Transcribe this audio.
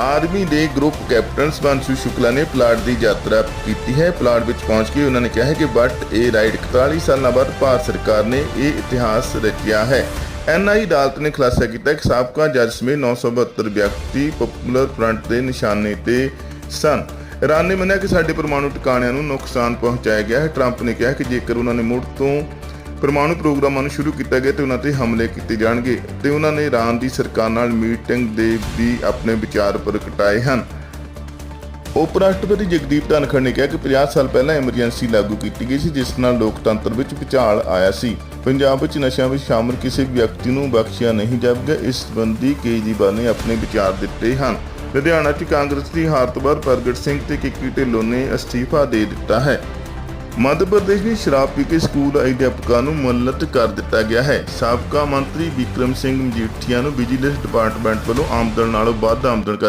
Army ਦੇ group captain ਸਵੰਸ਼ੂ Shukla ਨੇ plot ਦੀ ਯਾਤਰਾ ਕੀਤੀ ਹੈ। ਪਲਾਟ ਵਿੱਚ ਪਹੁੰਚ ਕੇ ਉਹਨਾਂ ਨੇ ਕਿਹਾ ਹੈ ਕਿ ਬਟ ਇਹ ਰਾਈਡ 41 ਸਾਲਾਂ ਬਾਅਦ ਭਾਰਤ ਸਰਕਾਰ ਨੇ ਇਹ ਇਤਿਹਾਸ ਰਚਿਆ ਹੈ। ਐਨਆਈ ਅਦਾਲਤ ਨੇ ਖੁਲਾਸਾ ਕੀਤਾ ਕਿ ਸਾਬਕਾ ਜੱਜ ਸਮੇਤ 972 ਵਿਅਕਤੀ ਪਪੂਲਰ ਫਰੰਟ ਦੇ ਨਿਸ਼ਾਨੇ ਤੇ ਸਨ। ਇਰਾਨ ਨੇ ਮੰਨਿਆ ਕਿ ਸਾਡੇ ਪਰਮਾਣੂ ਟਿਕਾਣਿਆਂ ਨੂੰ ਨੁਕਸਾਨ ਪਹੁੰਚਾਇਆ ਗਿਆ ਹੈ। ਟਰੰਪ ਨੇ ਕਿਹਾ ਕਿ ਜੇਕਰ ਉਹਨਾਂ ਨੇ ਮੁੜ ਤੋਂ ਪਰਮਾਣੂ ਪ੍ਰੋਗਰਾਮਾਂ ਨੂੰ ਸ਼ੁਰੂ ਕੀਤਾ ਗਿਆ ਤੇ ਉਹਨਾਂ ਤੇ ਹਮਲੇ ਕੀਤੇ ਜਾਣਗੇ ਤੇ ਉਹਨਾਂ ਨੇ ਇਰਾਨ ਦੀ ਸਰਕਾਰ ਨਾਲ ਮੀਟਿੰਗ ਦੇ ਵੀ ਆਪਣੇ ਵਿਚਾਰ ਪ੍ਰਗਟਾਏ ਹਨ। ਉਪ ਰਾਸ਼ਟਰਪਤੀ ਜਗਦੀਪ ਧਨਖੜ ਨੇ ਕਿਹਾ ਕਿ 50 ਸਾਲ ਪਹਿਲਾਂ ਐਮਰਜੈਂਸੀ ਲਾਗੂ ਕੀਤੀ ਗਈ ਸੀ, ਜਿਸ ਨਾਲ ਲੋਕਤੰਤਰ ਵਿੱਚ ਭੁਚਾਲ ਆਇਆ ਸੀ। ਪੰਜਾਬ ਵਿੱਚ ਨਸ਼ਿਆਂ ਵਿੱਚ ਸ਼ਾਮਲ ਕਿਸੇ ਵਿਅਕਤੀ ਨੂੰ ਬਖਸ਼ਿਆ ਨਹੀਂ ਜਾਵੇਗਾ, ਇਸ ਸੰਬੰਧੀ ਕੇਜਰੀਵਾਲ ਨੇ ਆਪਣੇ ਵਿਚਾਰ ਦਿੱਤੇ ਹਨ। ਲੁਧਿਆਣਾ 'ਚ ਕਾਂਗਰਸ ਦੀ ਹਾਰ ਤੋਂ ਬਾਅਦ ਪ੍ਰਗਟ ਸਿੰਘ ਤੇ ਕਿੱਕੀ ਢਿੱਲੋਂ ਨੇ ਅਸਤੀਫਾ ਦੇ ਦਿੱਤਾ ਹੈ। ਮੱਧ ਪ੍ਰਦੇਸ਼ ਵਿੱਚ ਸ਼ਰਾਬ ਪੀ ਕੇ ਸਕੂਲ ਅਧਿਆਪਕਾਂ ਨੂੰ ਮੁਅੱਤਲ ਕਰ ਦਿੱਤਾ ਗਿਆ ਹੈ। ਸਾਬਕਾ ਮੰਤਰੀ ਵਿਕਰਮ ਸਿੰਘ ਮਜੀਠੀਆ ਨੂੰ ਵਿਜੀਲੈਂਸ ਡਿਪਾਰਟਮੈਂਟ ਵੱਲੋਂ ਆਮਦਨ ਨਾਲੋਂ ਵੱਧ ਆਮਦਨ ਕਰ